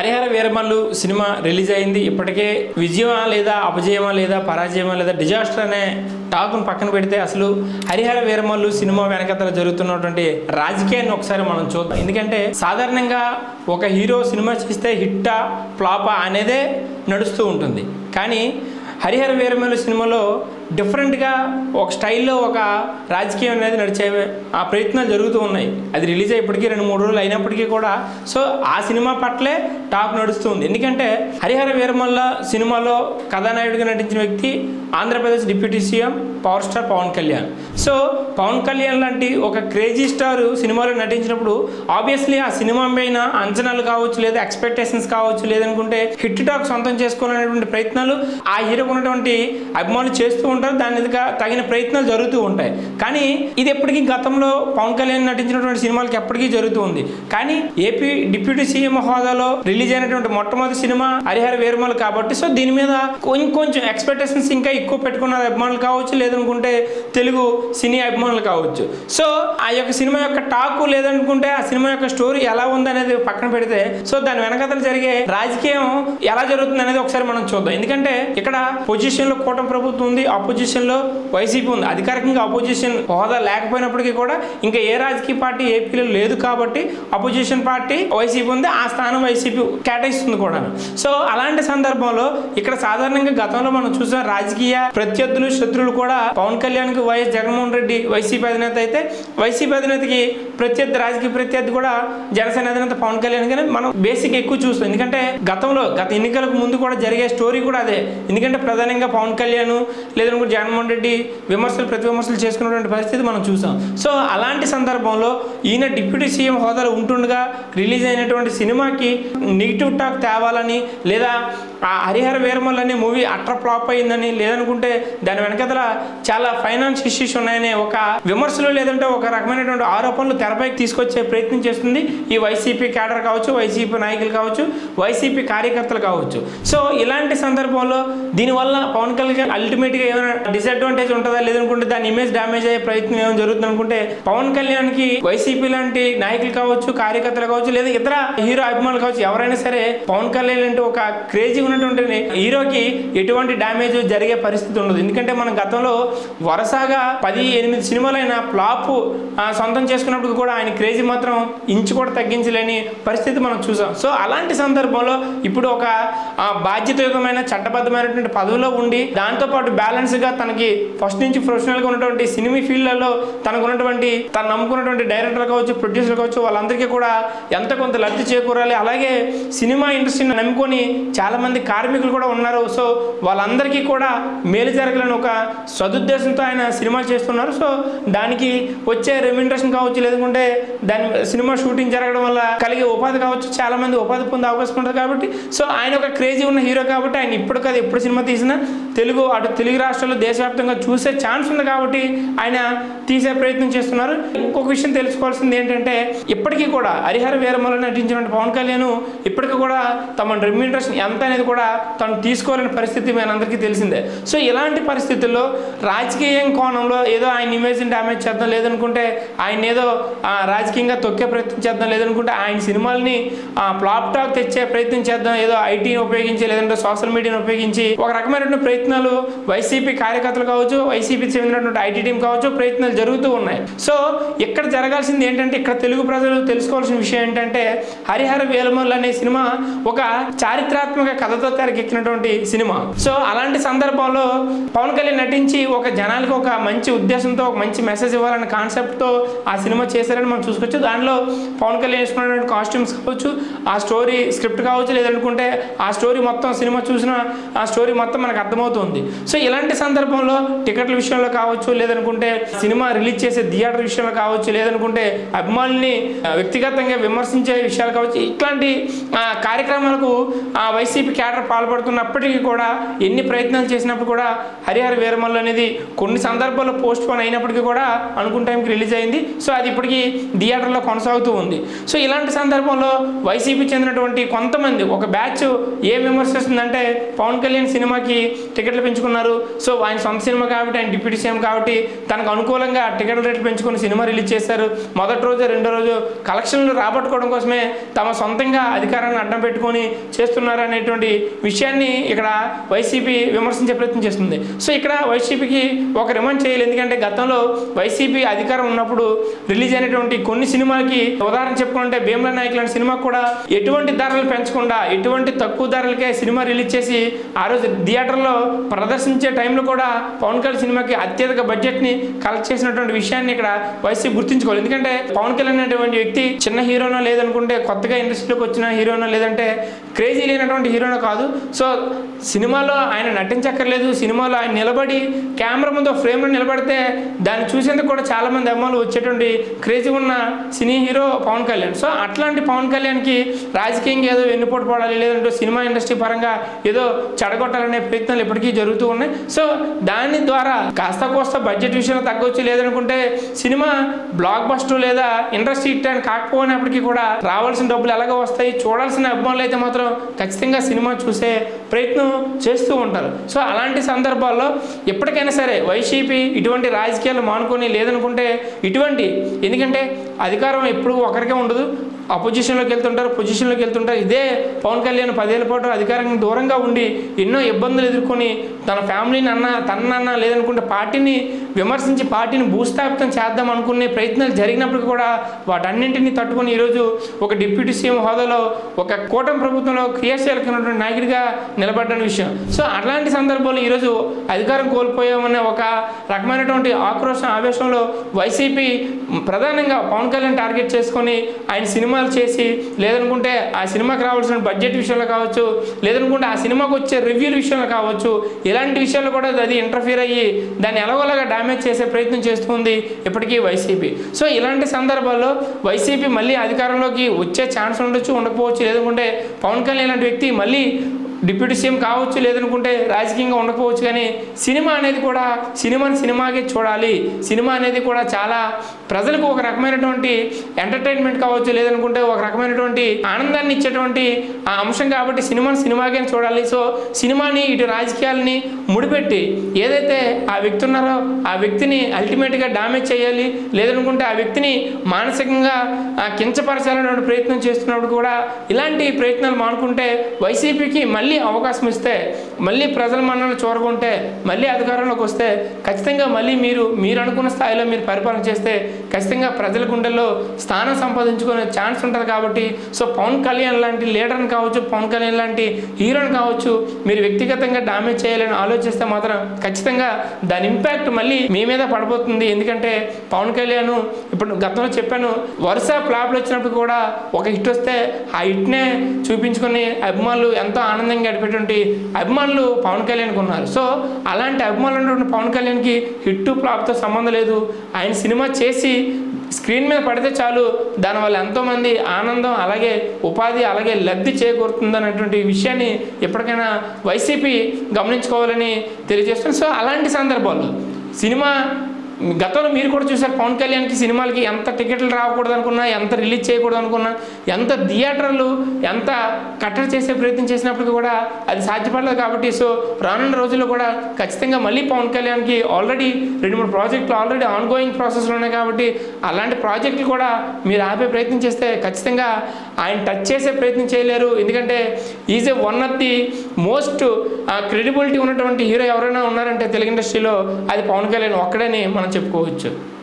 Harihara Veeramallu cinema release అయింది. ఇప్పటికే విజయమా లేదా అపజయమా లేదా పరాజయమా లేదా డిజాస్టర్ అనే టాక్ను పక్కన పెడితే అసలు హరిహర వీరమల్లు సినిమా వెనకతల జరుగుతున్నటువంటి రాజకీయాన్ని ఒకసారి మనం చూద్దాం. ఎందుకంటే సాధారణంగా ఒక హీరో సినిమా చేస్తే హిట్టా ఫ్లాపా అనేదే నడుస్తూ ఉంటుంది. కానీ హరిహర వీరమల్లు సినిమాలో డిఫరెంట్గా ఒక స్టైల్లో ఒక రాజకీయం అనేది నడిచే ఆ ప్రయత్నాలు జరుగుతూ ఉన్నాయి. అది రిలీజ్ అయ్యేప్పటికీ రెండు మూడు రోజులు అయినప్పటికీ కూడా సో ఆ సినిమా పట్లే టాప్ నడుస్తుంది ఎందుకంటే హరిహర వీరమల్ల సినిమాలో కథానాయుడిగా నటించిన వ్యక్తి Andhra Pradesh deputy CM power star Pawan Kalyan. So Pawan Kalyan లాంటి ఒక క్రేజీ స్టార్ సినిమాలో నటించినప్పుడు ఆబ్వియస్లీ ఆ సినిమా పైన అంచనాలు కావచ్చు లేదా ఎక్స్పెక్టేషన్స్ కావచ్చు లేదనుకుంటే హిట్ టాక్ సొంతం చేసుకోవాలనేటువంటి ప్రయత్నాలు ఆ హీరోకు ఉన్నటువంటి అభిమానులు చేస్తూ ఉంటారు దాని తగిన ప్రయత్నాలు జరుగుతూ ఉంటాయి. కానీ ఇది ఎప్పటికీ గతంలో పవన్ కళ్యాణ్ నటించినటువంటి సినిమాలకి ఎప్పటికీ జరుగుతూ ఉంది. కానీ ఏపీ డిప్యూటీ సీఎం హోదాలో రిలీజ్ అయినటువంటి మొట్టమొదటి సినిమా హరిహర వీరమలు కాబట్టి సో దీని మీద కొంచెం ఎక్స్పెక్టేషన్స్ ఇంకా ఎక్కువ పెట్టుకున్న అభిమానులు కావచ్చు లేదనుకుంటే తెలుగు సినీ అభిమానులు కావచ్చు. సో ఆ యొక్క సినిమా యొక్క టాకు లేదనుకుంటే ఆ సినిమా యొక్క స్టోరీ ఎలా ఉందనేది పక్కన పెడితే సో దాని వెనకతలు జరిగే రాజకీయం ఎలా జరుగుతుంది అనేది ఒకసారి మనం చూద్దాం. ఎందుకంటే ఇక్కడ పొజిషన్లో కూటమి ప్రభుత్వం ఉంది ఆపోజిషన్లో వైసీపీ ఉంది. అధికారికంగా అపోజిషన్ హోదా లేకపోయినప్పటికీ కూడా ఇంకా ఏ రాజకీయ పార్టీ ఏపీలో లేదు. కాబట్టి అపోజిషన్ పార్టీ వైసీపీ ఉంది. ఆ స్థానం వైసీపీ కేటాయిస్తుంది కూడా సో అలాంటి సందర్భంలో ఇక్కడ సాధారణంగా గతంలో మనం చూసిన రాజకీయ ప్రత్యర్థులు శత్రులు కూడా పవన్ కళ్యాణ్కి వైఎస్ జగన్మోహన్ రెడ్డి వైసీపీ అధినేత అయితే వైసీపీ అధినేతకి ప్రత్యర్థి రాజకీయ ప్రత్యర్థి కూడా జనసేన అధినేత పవన్ కళ్యాణ్ గానే మనం బేసిక్ ఎక్కువ చూస్తాం. ఎందుకంటే గతంలో గత ఎన్నికలకు ముందు కూడా జరిగే స్టోరీ కూడా అదే. ఎందుకంటే ప్రధానంగా పవన్ కళ్యాణ్ లేదంటే జగన్మోహన్ రెడ్డి విమర్శలు ప్రతి విమర్శలు చేసుకున్నటువంటి పరిస్థితి మనం చూసాం. సో అలాంటి సందర్భంలో ఈయన డిప్యూటీ సీఎం హోదాలో ఉంటుండగా రిలీజ్ అయినటువంటి సినిమాకి నెగిటివ్ టాక్ తేవాలని లేదా ఆ హరిహర వీరమల్ అనే మూవీ అట్ర ఫ్లాప్ అయిందని లేదనుకుంటే దాని వెనకతల చాలా ఫైనాన్స్ ఇష్యూస్ ఉన్నాయనే ఒక విమర్శలు లేదంటే ఒక రకమైనటువంటి ఆరోపణలు తెరపైకి తీసుకొచ్చే ప్రయత్నం చేస్తుంది ఈ వైసీపీ క్యాడర్ కావచ్చు వైసీపీ నాయకులు కావచ్చు వైసీపీ కార్యకర్తలు కావచ్చు. సో ఇలాంటి సందర్భంలో దీనివల్ల పవన్ కళ్యాణ్ అల్టిమేట్గా ఏమైనా డిసడ్వాంటేజ్ ఉంటుందా లేదనుకుంటే దాని ఇమేజ్ డ్యామేజ్ అయ్యే ప్రయత్నం ఏమైనా జరుగుతుంది అనుకుంటే పవన్ కళ్యాణ్కి వైసీపీ లాంటి నాయకులు కావచ్చు కార్యకర్తలు కావచ్చు లేదా ఇతర హీరో అభిమానులు కావచ్చు ఎవరైనా సరే పవన్ కళ్యాణ్ అంటే ఒక క్రేజీ ఉన్నటువంటి హీరోకి ఎటువంటి డ్యామేజ్ జరిగే పరిస్థితి ఉండదు. ఎందుకంటే మనం గతంలో వరుసగా పది ఎనిమిది సినిమాలైన ఫ్లాప్ సొంతం చేసుకున్నప్పుడు కూడా ఆయన క్రేజీ మాత్రం ఇంచు కూడా తగ్గించలేని పరిస్థితి మనం చూసాం. సో అలాంటి సందర్భంలో ఇప్పుడు ఒక బాధ్యతయుతమైన బాధ్యతాయుతమైన చట్టబద్ధమైనటువంటి పదవిలో ఉండి దాంతోపాటు ముందుగా తనకి ఫస్ట్ నుంచి ప్రొఫెషనల్గా ఉన్నటువంటి సినిమా ఫీల్డ్లలో తనకు ఉన్నటువంటి తను నమ్ముకున్నటువంటి డైరెక్టర్ కావచ్చు ప్రొడ్యూసర్ కావచ్చు వాళ్ళందరికీ కూడా ఎంత కొంత లబ్ధి చేకూరాలి. అలాగే సినిమా ఇండస్ట్రీని నమ్ముకొని చాలా మంది కార్మికులు కూడా ఉన్నారు. సో వాళ్ళందరికీ కూడా మేలు జరగాలని ఒక సదుద్దేశంతో ఆయన సినిమాలు చేస్తున్నారు. సో దానికి వచ్చే రెమ్యూనరేషన్ కావచ్చు లేదంటే దాని సినిమా షూటింగ్ జరగడం వల్ల కలిగే ఉపాధి కావచ్చు చాలా మంది ఉపాధి పొందే అవకాశం ఉంటుంది కాబట్టి సో ఆయన ఒక క్రేజీ ఉన్న హీరో కాబట్టి ఆయన ఇప్పుడు కదా ఎప్పుడు సినిమా తీసినా తెలుగు అటు తెలుగు రాష్ట్రం రాష్ట్రాల్లో దేశవ్యాప్తంగా చూసే ఛాన్స్ ఉంది కాబట్టి ఆయన తీసే ప్రయత్నం చేస్తున్నారు. ఇంకొక విషయం తెలుసుకోవాల్సింది ఏంటంటే ఇప్పటికీ కూడా హరిహర వీరమలని నటించిన పవన్ కళ్యాణ్ ఇప్పటికీ కూడా తమ రెమ్యూనరేషన్ ఎంత అనేది కూడా తను తీసుకోలేని పరిస్థితి మనందరికీ తెలిసిందే. సో ఇలాంటి పరిస్థితుల్లో రాజకీయం కోణంలో ఏదో ఆయన ఇమేజ్ని డ్యామేజ్ చేద్దాం లేదనుకుంటే ఆయన ఏదో రాజకీయంగా తొక్కే ప్రయత్నం చేద్దాం లేదనుకుంటే ఆయన సినిమాల్ని ఫ్లాప్ టాక్ తెచ్చే ప్రయత్నం చేద్దాం ఏదో ఐటీని ఉపయోగించి లేదంటే సోషల్ మీడియాని ఉపయోగించి ఒక రకమైనటువంటి ప్రయత్నాలు వైసీపీ కార్యకర్తలు కావచ్చు వైసీపీ చెందినటువంటి ఐటీ టీం కావచ్చు ప్రయత్నాలు జరుగుతూ ఉన్నాయి. సో ఇక్కడ జరగాల్సింది ఏంటంటే ఇక్కడ తెలుగు ప్రజలు తెలుసుకోవాల్సిన విషయం ఏంటంటే హరిహర వేలమల్ అనే సినిమా ఒక చారిత్రాత్మక కథతో తెరకెక్కినటువంటి సినిమా. సో అలాంటి సందర్భంలో పవన్ కళ్యాణ్ నటించి ఒక జనాలకు ఒక మంచి ఉద్దేశంతో ఒక మంచి మెసేజ్ ఇవ్వాలనే కాన్సెప్ట్తో ఆ సినిమా చేశారని మనం చూసుకోవచ్చు. దానిలో పవన్ కళ్యాణ్ వేసుకున్నటువంటి కాస్ట్యూమ్స్ కావచ్చు ఆ స్టోరీ స్క్రిప్ట్ కావచ్చు లేదనుకుంటే ఆ స్టోరీ మొత్తం సినిమా చూసిన ఆ స్టోరీ మొత్తం మనకు అర్థమవుతుంది. సో ఇలాంటి సందర్భంలో టికెట్ల విషయంలో కావచ్చు లేదనుకుంటే సినిమా రిలీజ్ చేసే థియేటర్ విషయంలో కావచ్చు లేదనుకుంటే అభిమానుల్ని వ్యక్తిగతంగా విమర్శించే విషయాలు కావచ్చు ఇట్లాంటి కార్యక్రమాలకు వైసీపీ క్యాడర్ పాల్పడుతున్నప్పటికీ కూడా ఎన్ని ప్రయత్నాలు చేసినప్పుడు కూడా హరిహర వీరమల్లు అనేది కొన్ని సందర్భాల్లో పోస్ట్ పోన్ అయినప్పటికీ కూడా అనుకున్న టైంకి రిలీజ్ అయింది. సో అది ఇప్పటికీ థియేటర్లో కొనసాగుతూ ఉంది. సో ఇలాంటి సందర్భంలో వైసీపీ చెందినటువంటి కొంతమంది ఒక బ్యాచ్ ఏ విమర్శిస్తుందంటే పవన్ కళ్యాణ్ సినిమాకి టికెట్లు పెంచుకున్నారు. సో సో ఆయన సొంత సినిమా కాబట్టి ఆయన డిప్యూటీ సీఎం కాబట్టి తనకు అనుకూలంగా టికెట్ రేట్లు పెంచుకొని సినిమా రిలీజ్ చేశారు. మొదటి రోజు రెండో రోజు కలెక్షన్లు రాబట్టుకోవడం కోసమే తమ సొంతంగా అధికారాన్ని అడ్డం పెట్టుకొని చేస్తున్నారు అనేటువంటి విషయాన్ని ఇక్కడ వైసీపీ విమర్శించే ప్రయత్నం చేస్తుంది. సో ఇక్కడ వైసీపీకి ఒక రిమాండ్ చేయాలి. ఎందుకంటే గతంలో వైసీపీ అధికారం ఉన్నప్పుడు రిలీజ్ అయినటువంటి కొన్ని సినిమాలకి ఉదాహరణ చెప్పుకుంటే భీమల నాయక్ లాంటి సినిమా కూడా ఎటువంటి ధరలు పెంచకుండా ఎటువంటి తక్కువ ధరలకే సినిమా రిలీజ్ చేసి ఆ రోజు థియేటర్లో ప్రదర్శించే టైంలో కూడా పవన్ కళ్యాణ్ సినిమాకి అత్యధిక బడ్జెట్ని కలెక్ట్ చేసినటువంటి విషయాన్ని ఇక్కడ వైసీపీ గుర్తుంచుకోవాలి. ఎందుకంటే పవన్ కళ్యాణ్ అనేటువంటి వ్యక్తి చిన్న హీరోనో లేదనుకుంటే కొత్తగా ఇండస్ట్రీలోకి వచ్చిన హీరోనో లేదంటే క్రేజీ లేనటువంటి హీరోనో కాదు. సో సినిమాలో ఆయన నటించక్కర్లేదు సినిమాలో ఆయన నిలబడి కెమెరా ముందు ఫ్రేమ్లో నిలబడితే దాన్ని చూసేందుకు కూడా చాలామంది అమ్మాయిలు వచ్చేటువంటి క్రేజీ ఉన్న సినీ హీరో పవన్ కళ్యాణ్. సో అట్లాంటి పవన్ కళ్యాణ్కి రాజకీయంగా ఏదో వెన్నుపోటు పడాలి లేదంటే సినిమా ఇండస్ట్రీ పరంగా ఏదో చెడగొట్టాలనే ప్రయత్నాలు ఇప్పటికీ జరుగుతూ ఉన్నాయి. సో దాని ద్వారా కాస్త కోస్త బడ్జెట్ విషయంలో తగ్గొచ్చు లేదనుకుంటే సినిమా బ్లాక్ బస్టర్ లేదా ఇండస్ట్రీ హిట్ అని కాకపోయినప్పటికీ కూడా రావాల్సిన డబ్బులు ఎలాగో వస్తాయి చూడాల్సిన అభిమానులు అయితే మాత్రం ఖచ్చితంగా సినిమా చూసే ప్రయత్నం చేస్తూ ఉంటారు. సో అలాంటి సందర్భాల్లో ఎప్పటికైనా సరే వైసీపీ ఇటువంటి రాజకీయాలు మానుకొని లేదనుకుంటే ఇటువంటి ఎందుకంటే అధికారం ఎప్పుడు ఒకరికే ఉండదు. అపోజిషన్లోకి వెళ్తుంటారు పొజిషన్లోకి వెళ్తుంటారు. ఇదే పవన్ కళ్యాణ్ పదేళ్ళ పాటు అధికారానికి దూరంగా ఉండి ఎన్నో ఇబ్బందులు ఎదుర్కొని తన ఫ్యామిలీని అన్న తనన్న లేదనుకుంటే పార్టీని విమర్శించి పార్టీని భూస్థాపితం చేద్దాం అనుకునే ప్రయత్నాలు జరిగినప్పటికీ కూడా వాటన్నింటినీ తట్టుకొని ఈరోజు ఒక డిప్యూటీ సీఎం హోదాలో ఒక కూటమి ప్రభుత్వంలో క్రియాశీలకమైనటువంటి నాయకుడిగా నిలబడ్డ విషయం. సో అట్లాంటి సందర్భంలో ఈరోజు అధికారం కోల్పోయామనే ఒక రకమైనటువంటి ఆక్రోశం ఆవేశంలో వైసీపీ ప్రధానంగా పవన్ కళ్యాణ్ టార్గెట్ చేసుకొని ఆయన సినిమా సినిమాలు చేసి లేదనుకుంటే ఆ సినిమాకి రావాల్సిన బడ్జెట్ విషయంలో కావచ్చు లేదనుకుంటే ఆ సినిమాకి వచ్చే రివ్యూల విషయంలో కావచ్చు ఇలాంటి విషయాలు కూడా అది ఇంటర్ఫీర్ అయ్యి దాన్ని ఎలాగోలాగా డ్యామేజ్ చేసే ప్రయత్నం చేస్తుంది ఇప్పటికీ వైసీపీ. సో ఇలాంటి సందర్భాల్లో వైసీపీ మళ్ళీ అధికారంలోకి వచ్చే ఛాన్స్ ఉండొచ్చు ఉండకపోవచ్చు లేదనుకుంటే పవన్ కళ్యాణ్ లాంటి వ్యక్తి మళ్ళీ డిప్యూటీ సీఎం కావచ్చు లేదనుకుంటే రాజకీయంగా ఉండకపోవచ్చు కానీ సినిమా అనేది కూడా సినిమాని సినిమాగే చూడాలి. సినిమా అనేది కూడా చాలా ప్రజలకు ఒక రకమైనటువంటి ఎంటర్టైన్మెంట్ కావచ్చు లేదనుకుంటే ఒక రకమైనటువంటి ఆనందాన్ని ఇచ్చేటువంటి ఆ అంశం కాబట్టి సినిమాని సినిమాగానే చూడాలి. సో సినిమాని ఇటు రాజకీయాలని ముడిపెట్టి ఏదైతే ఆ వ్యక్తి ఉన్నారో ఆ వ్యక్తిని అల్టిమేట్గా డామేజ్ చేయాలి లేదనుకుంటే ఆ వ్యక్తిని మానసికంగా కించపరచాలనే ప్రయత్నం చేస్తున్నప్పుడు కూడా ఇలాంటి ప్రయత్నాలు మానుకుంటే వైసీపీకి మళ్ళీ అవకాశం ఇస్తే మళ్ళీ ప్రజల మన్నలు చూరకుంటే మళ్ళీ అధికారంలోకి వస్తే ఖచ్చితంగా మళ్ళీ మీరు మీరు అనుకున్న స్థాయిలో మీరు పరిపాలన చేస్తే ఖచ్చితంగా ప్రజల గుండెల్లో స్థానం సంపాదించుకునే ఛాన్స్ ఉంటుంది కాబట్టి సో పవన్ కళ్యాణ్ లాంటి లీడర్ని కావచ్చు పవన్ కళ్యాణ్ లాంటి హీరోని కావచ్చు మీరు వ్యక్తిగతంగా డామేజ్ చేయాలని ఆలోచిస్తే మాత్రం ఖచ్చితంగా దాని ఇంపాక్ట్ మళ్ళీ మీ మీద పడిపోతుంది ఎందుకంటే పవన్ కళ్యాణ్ ఇప్పుడు గతంలో చెప్పాను వరుస ఫ్లాప్లు వచ్చినప్పుడు కూడా ఒక హిట్ వస్తే ఆ హిట్నే చూపించుకొని అభిమానులు ఎంతో ఆనందంగా గడిపేటువంటి అభిమానులు పవన్ కళ్యాణ్కి ఉన్నారు. సో అలాంటి అభిమానులు ఉన్నటువంటి పవన్ కళ్యాణ్కి హిట్ ఫ్లాప్తో సంబంధం లేదు. ఆయన సినిమా చేసి స్క్రీన్ మీద పడితే చాలు దానివల్ల ఎంతోమంది ఆనందం అలాగే ఉపాధి అలాగే లబ్ధి చేకూరుతుంది అనేటువంటి విషయాన్ని ఎప్పటికైనా వైసీపీ గమనించుకోవాలని తెలియజేస్తుంది. సో అలాంటి సందర్భాల్లో సినిమా గతంలో మీరు కూడా చూసారు పవన్ కళ్యాణ్కి సినిమాలకి ఎంత టికెట్లు రాకూడదు అనుకున్నా ఎంత రిలీజ్ చేయకూడదు అనుకున్నా ఎంత థియేటర్లు ఎంత కట్టడి చేసే ప్రయత్నం చేసినప్పటికీ కూడా అది సాధ్యపడలేదు కాబట్టి సో రానున్న రోజుల్లో కూడా ఖచ్చితంగా మళ్ళీ పవన్ కళ్యాణ్కి ఆల్రెడీ రెండు మూడు ప్రాజెక్టులు ఆల్రెడీ ఆన్ గోయింగ్ ప్రాసెస్లో ఉన్నాయి కాబట్టి అలాంటి ప్రాజెక్టులు కూడా మీరు ఆపే ప్రయత్నం చేస్తే ఖచ్చితంగా ఆయన టచ్ చేసే ప్రయత్నం చేయలేరు. ఎందుకంటే is a one of the most credibility ఉన్నటువంటి హీరో ఎవరైనా ఉన్నారంటే తెలుగు ఇండస్ట్రీలో అది పవన్ కళ్యాణ్ ఒక్కడని మనం చెప్పుకోవచ్చు.